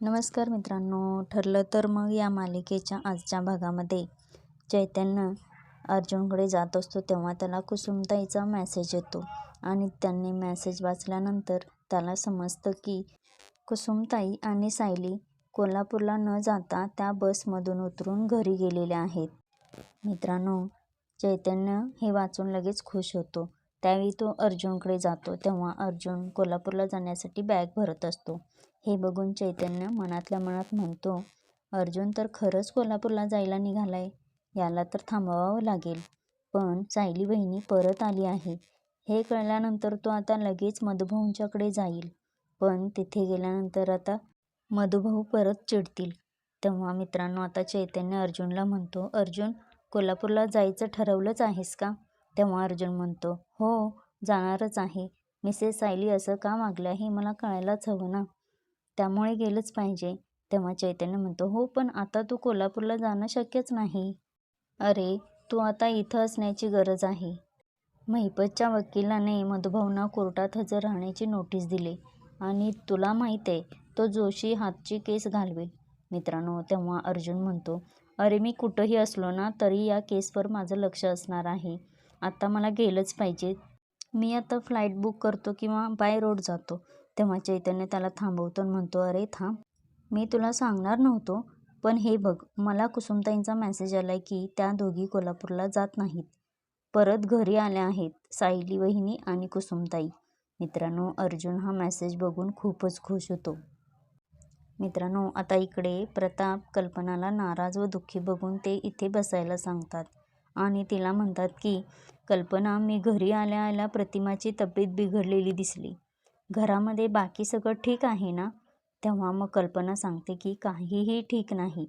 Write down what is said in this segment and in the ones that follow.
नमस्कार मित्रांनो ठरलं तर मग या मालिकेच्या आजच्या भागामध्ये. चैतन्य अर्जुनकडे जात असतो तेव्हा त्याला कुसुमताईचा मेसेज येतो आणि त्यांनी मेसेज वाचल्यानंतर त्याला समजतं की कुसुमताई आणि सायली कोल्हापूरला न जाता त्या बसमधून उतरून घरी गेलेल्या आहेत. मित्रांनो चैतन्य हे वाचून लगेच खुश होतो. त्यावेळी तो अर्जुनकडे जातो तेव्हा अर्जुन कोल्हापूरला जाण्यासाठी बॅग भरत असतो. हे बघून चैतन्य मनातल्या मनात म्हणतो अर्जुन तर खरंच कोल्हापूरला जायला निघालाय. याला तर थांबवावं लागेल. पण सायली बहिणी परत आली आहे. हे कळल्यानंतर तो आता लगेच मधुभाऊंच्याकडे जाईल. पण तिथे गेल्यानंतर आता मधुभाऊ परत चिडतील. तेव्हा मित्रांनो आता चैतन्य अर्जुनला म्हणतो अर्जुन कोल्हापूरला जायचं ठरवलंच आहेस का? तेव्हा अर्जुन म्हणतो हो जाणारच आहे. मिसेस सायली असं का मागलं हे मला कळायलाच हवं ना. त्यामुळे गेलंच पाहिजे. तेव्हा चैतन्य म्हणतो हो पण आता तू कोल्हापूरला जाणं शक्यच नाही. अरे तू आता इथं असण्याची गरज आहे. महिपतच्या वकिलाने मधुभावना कोर्टात हजर राहण्याची नोटीस दिली आणि तुला माहीत आहे तो जोशी हातची केस घालवेल. मित्रांनो तेव्हा अर्जुन म्हणतो अरे मी कुठंही असलो ना तरी या केसवर माझं लक्ष असणार आहे. आता मला गेलंच पाहिजे. मी आता फ्लाईट बुक करतो किंवा बाय रोड जातो. तेव्हा चैतन्य त्याला थांबवतो आणि म्हणतो अरे थांब. मी तुला सांगणार नव्हतो पण हे बघ मला कुसुमताईंचा मेसेज आला आहे की त्या दोघी कोल्हापूरला जात नाहीत. परत घरी आल्या आहेत सायली वहिनी आणि कुसुमताई. मित्रांनो अर्जुन हा मेसेज बघून खूपच खुश होतो. मित्रांनो आता इकडे प्रताप कल्पनाला नाराज व दुःखी बघून ते इथे बसायला सांगतात. आणि तिला म्हणतात की कल्पना मी घरी आल्या आल्या प्रतिमाची तब्येत बिघडलेली दिसली. घरामध्ये बाकी सगळं ठीक आहे ना? तेव्हा मग कल्पना सांगते की काहीही ठीक नाही.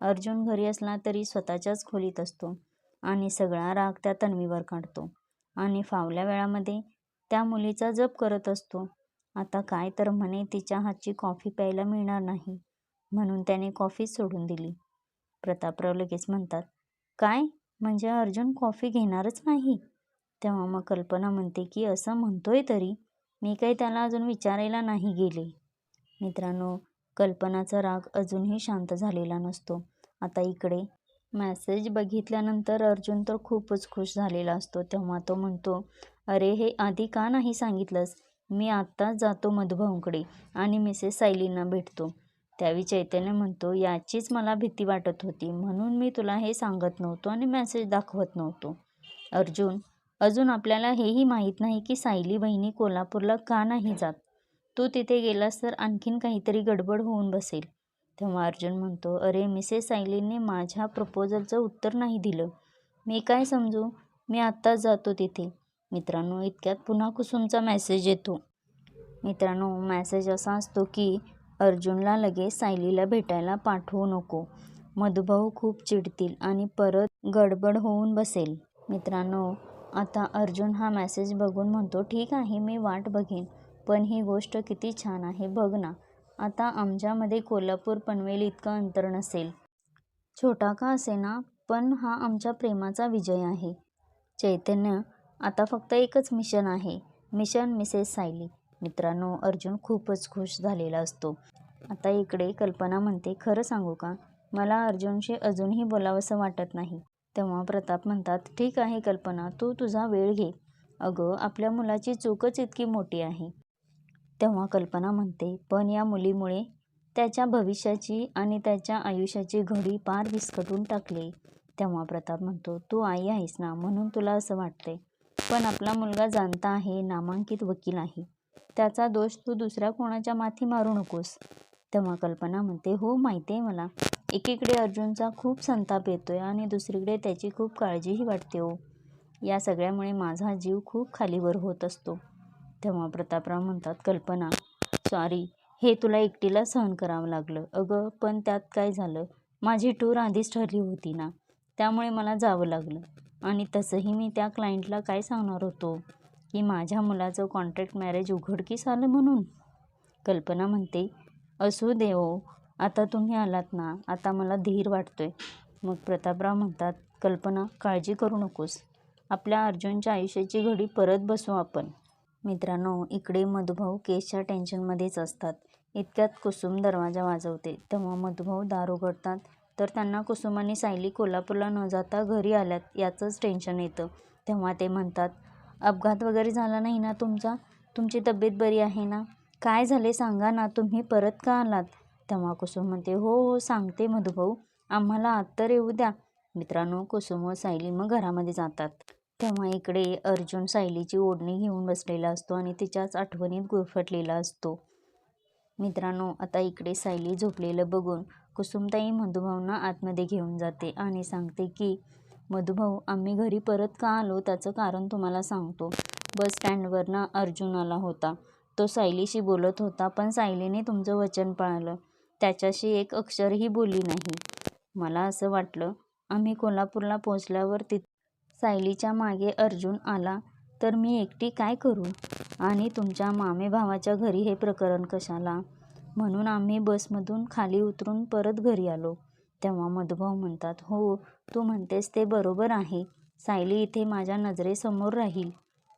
अर्जुन घरी असला तरी स्वतःच्याच खोलीत असतो आणि सगळा राग त्या तन्वीवर काढतो आणि फावल्या वेळामध्ये त्या मुलीचा जप करत असतो. आता काय तर म्हणे तिच्या हातची कॉफी प्यायला मिळणार नाही. म्हणून त्याने कॉफीच सोडून दिली. प्रतापराव लगेच म्हणतात काय? म्हणजे अर्जुन कॉफी घेणारच नाही? तेव्हा मग कल्पना म्हणते की असं म्हणतोय तरी मी काही त्याला अजून विचारायला नाही गेले. मित्रांनो कल्पनाचा राग अजूनही शांत झालेला नसतो. आता इकडे मॅसेज बघितल्यानंतर अर्जुन तर खूपच खुश झालेला असतो. तेव्हा तो म्हणतो अरे हे आधी का नाही सांगितलंस? मी आत्ताच जातो मधुभाऊंकडे आणि मिसेस सायलींना भेटतो. त्यावेळी चैतन्य म्हणतो याचीच मला भीती वाटत होती. म्हणून मी तुला हे सांगत नव्हतो आणि मेसेज दाखवत नव्हतो. अर्जुन अजून आपल्याला हेही माहीत नाही की सायली बहिणी कोल्हापूरला का नाही जात. तू तिथे गेलास तर आणखीन काहीतरी गडबड होऊन बसेल. तेव्हा अर्जुन म्हणतो अरे मिसेस सायलीने माझ्या प्रपोजलचं उत्तर नाही दिलं. मी काय समजू? मी आत्ताच जातो तिथे. मित्रांनो इतक्यात पुन्हा कुसुमचा मेसेज येतो. मित्रांनो मेसेज असा असतो की अर्जुनला लगेच सायलीला भेटायला पाठवू नको. मधुभाऊ खूप चिडतील आणि परत गडबड होऊन बसेल. मित्रांनो आता अर्जुन हा मॅसेज बघून म्हणतो ठीक आहे मी वाट बघेन पण ही गोष्ट किती छान आहे बघ ना. आता आमच्यामध्ये कोल्हापूर पनवेल इतकं अंतर नसेल. छोटा का असे ना पण हा आमच्या प्रेमाचा विजय आहे. चैतन्य आता फक्त एकच मिशन आहे मिशन मिसेस सायली. मित्रांनो अर्जुन खूपच खुश झालेला असतो. आता इकडे कल्पना म्हणते खरं सांगू का? मला अर्जुनशी अजूनही बोलावंसं वाटत नाही. तेव्हा प्रताप म्हणतात ठीक आहे कल्पना तू तुझा वेळ घे. अगं आपल्या मुलाची चूकच इतकी मोठी आहे. तेव्हा कल्पना म्हणते पण या मुलीमुळे त्याच्या भविष्याची आणि त्याच्या आयुष्याची घडी पार विस्कटून टाकली. तेव्हा प्रताप म्हणतो तू आई आहेस ना म्हणून तुला असं वाटते पण आपला मुलगा जाणता आहे नामांकित वकील आहे. त्याचा दोष तू दुसऱ्या कोणाच्या माथी मारू नकोस. तेव्हा कल्पना म्हणते हो माहिती आहे मला. एकीकडे अर्जुनचा खूप संताप येतोय आणि दुसरीकडे त्याची खूप काळजीही वाटते हो. या सगळ्यामुळे माझा जीव खूप खालीवर होत असतो. तेव्हा प्रतापराव म्हणतात कल्पना सॉरी हे तुला एकटीला सहन करावं लागलं. अगं पण त्यात काय झालं? माझी टूर आधीच ठरली होती ना. त्यामुळे मला जावं लागलं. आणि तसंही मी त्या क्लायंटला काय सांगणार होतो? की माझ्या मुलाचं कॉन्ट्रॅक्ट मॅरेज उघडकीस आलं म्हणून? कल्पना म्हणते असू देव हो. आता तुम्ही आलात ना आता मला धीर वाटतोय. मग प्रतापराव म्हणतात कल्पना काळजी करू नकोस. आपल्या अर्जुनच्या आयुष्याची घडी परत बसू आपण. मित्रांनो इकडे मधुभाऊ केसच्या टेन्शनमध्येच असतात. इतक्यात कुसुम दरवाजा वाजवते. तेव्हा मधुभाऊ दार उघडतात. तर त्यांना कुसुम आणि सायली कोल्हापूरला न जाता घरी आल्यात याचंच टेन्शन येतं. तेव्हा ते म्हणतात अपघात वगैरे झाला नाही ना तुमचा? तुमची तब्येत बरी आहे ना? काय झाले सांगा ना तुम्ही परत का आलात? तेव्हा कुसुम म्हणते हो हो सांगते मधुभाऊ. आम्हाला आत्तर तर येऊ द्या. मित्रांनो कुसुम व सायली मग घरामध्ये जातात. तेव्हा इकडे अर्जुन सायलीची ओढणी घेऊन बसलेला असतो आणि तिच्याच आठवणीत गुरफटलेला असतो. मित्रांनो आता इकडे सायली झोपलेलं बघून कुसुमताई मधुभाऊंना आतमध्ये घेऊन जाते आणि सांगते की मधुभाऊ आम्ही घरी परत का आलो? त्याचं कारण तुम्हाला सांगतो. बस स्टँडवरनं अर्जुन आला होता. तो सायलीशी बोलत होता पण सायलीने तुमचं वचन पाळलं. त्याच्याशी एक अक्षरही बोलली नाही. मला असं वाटलं आम्ही कोल्हापूरला पोचल्यावर तिथ सायलीच्या मागे अर्जुन आला तर मी एकटी काय करू? आणि तुमच्या मामे भावाच्या घरी हे प्रकरण कशाला? म्हणून आम्ही बसमधून खाली उतरून परत घरी आलो. तेव्हा मधुभाऊ म्हणतात हो तू म्हणतेस ते बरोबर आहे. सायली इथे माझ्या नजरेसमोर राहील.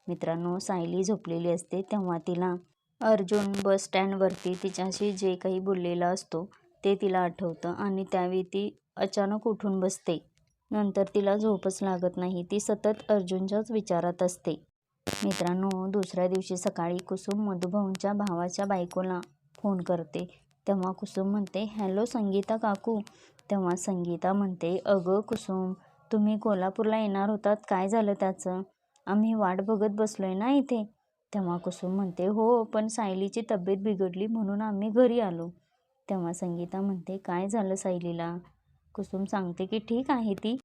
मित्रांनो सायली झोपलेली असते तेव्हा तिला अर्जुन बस स्टँडवरती तिच्याशी जे काही बोललेला असतो ते तिला आठवतं आणि त्यावेळी ती अचानक उठून बसते. नंतर तिला झोपच लागत नाही ती सतत अर्जुनच्याच विचारात असते. मित्रांनो दुसऱ्या दिवशी सकाळी कुसुम मधुभाऊंच्या भावाच्या बायकोला फोन करते. तेव्हा कुसुम म्हणते हॅलो संगीता काकू. तेव्हा संगीता म्हणते अगं कुसुम तुम्ही कोल्हापूरला येणार होतात काय झालं त्याचं? आम्ही वाट बघत बसलोय ना इथे. तेव्हा कुसुम म्हणते हो पण सायलीची तब्येत बिघडली म्हणून आम्ही घरी आलो. तेव्हा संगीता म्हणते काय झालं सायलीला? कुसुम सांगते की ठीक आहे ती.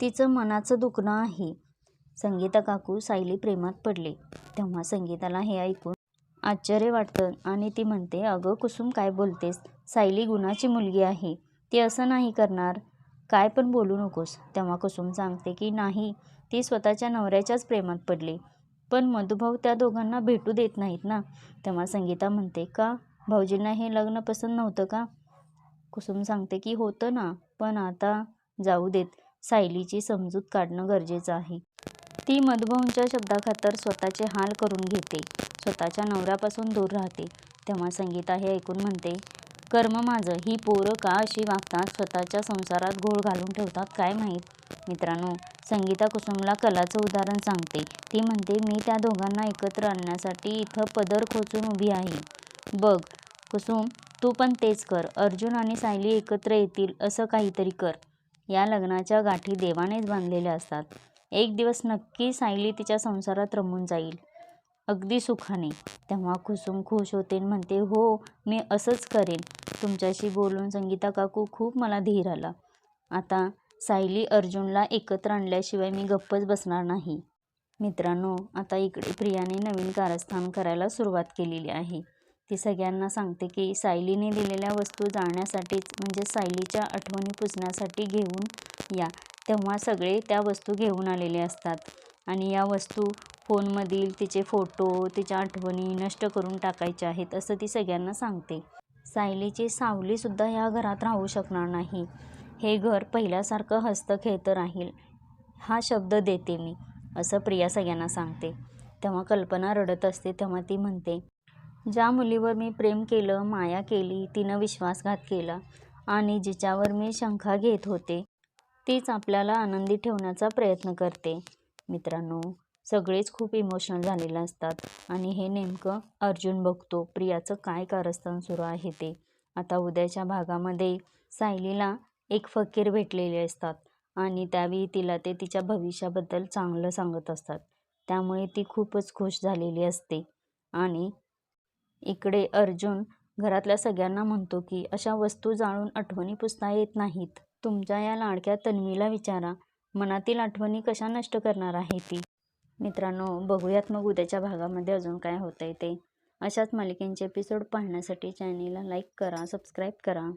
तिचं मनाचं दुखणं आहे. संगीता काकू सायली प्रेमात पडले. तेव्हा संगीताला हे ऐकून आश्चर्य वाटतं आणि ती म्हणते अगं कुसुम काय बोलतेस? सायली गुणाची मुलगी आहे. ती असं नाही करणार. काय पण बोलू नकोस. तेव्हा कुसुम सांगते की नाही ती स्वतःच्या नवऱ्याच्याच प्रेमात पडली. पण मधुभाऊ त्या दोघांना भेटू देत नाहीत ना. तेव्हा संगीता म्हणते का? भाऊजींना हे लग्न पसंत नव्हतं का? कुसुम सांगते की होतं ना पण आता जाऊ देत. सायलीची समजूत काढणं गरजेचं आहे. ती मधुभाऊंच्या शब्दाखातर स्वतःचे हाल करून घेते. स्वतःच्या नवऱ्यापासून दूर राहते. तेव्हा संगीता हे ऐकून म्हणते कर्म माझं. ही पोरं का अशी वागतात? स्वतःच्या संसारात घोळ घालून ठेवतात? काय माहीत? मित्रांनो संगीता कुसुमला कलाचं उदाहरण सांगते. ती म्हणते मी त्या दोघांना एकत्र आणण्यासाठी इथं पदर खोचून उभी आहे. बघ कुसुम तू पण तेच कर. अर्जुन आणि सायली एकत्र येतील असं काहीतरी कर या लग्नाच्या गाठी देवानेच बांधलेल्या असतात. एक दिवस नक्की सायली तिच्या संसारात रमून जाईल अगदी सुखाने. तेव्हा कुसुम खुश होते म्हणते हो मी असंच करेन. तुमच्याशी बोलून संगीता काकू खूप मला धीर आला. आता सायली अर्जुनला एकत्र आणल्याशिवाय मी गप्पच बसणार नाही. मित्रांनो आता इकडे प्रियाने नवीन कारस्थान करायला सुरुवात केलेली आहे. ती सगळ्यांना सांगते की सायलीने दिलेल्या वस्तू जाळण्यासाठीच म्हणजे सायलीच्या आठवणी पुसण्यासाठी घेऊन या. तेव्हा सगळे त्या वस्तू घेऊन आलेले असतात. आणि या वस्तू फोनमधील तिचे फोटो तिच्या आठवणी नष्ट करून टाकायच्या आहेत असं ती सगळ्यांना सांगते. सायलीची सावलीसुद्धा ह्या घरात राहू शकणार नाही. हे घर पहिल्यासारखं हस्तखेळतं राहील हा शब्द देते मी असं प्रिया सगळ्यांना सांगते. तेव्हा कल्पना रडत असते तेव्हा ती म्हणते ज्या मुलीवर मी प्रेम केलं माया केली तिनं विश्वासघात केला आणि जिच्यावर मी शंका घेत होते तीच आपल्याला आनंदी ठेवण्याचा प्रयत्न करते. मित्रांनो सगळेच खूप इमोशनल झालेले असतात आणि हे नेमकं अर्जुन बघतो प्रियाचं काय कारस्थान सुरू आहे ते. आता उद्याच्या भागामध्ये सायलीला एक फकीर भेटलेले असतात आणि त्यावेळी तिला ते तिच्या भविष्याबद्दल चांगलं सांगत असतात. त्यामुळे ती खूपच खुश झालेली असते. आणि इकडे अर्जुन घरातल्या सगळ्यांना म्हणतो की अशा वस्तू जाळून आठवणी पुसता येत नाहीत. तुमच्या या लाडक्या तन्वीला विचारा. मनातील आठवणी कशा नष्ट करणार आहे ती? मित्रांनो बघूयात मग उद्याच्या भागामध्ये अजून काय होतंय ते. अशाच मालिकेंचे एपिसोड पाहण्यासाठी चॅनेलला लाईक करा सबस्क्राईब करा.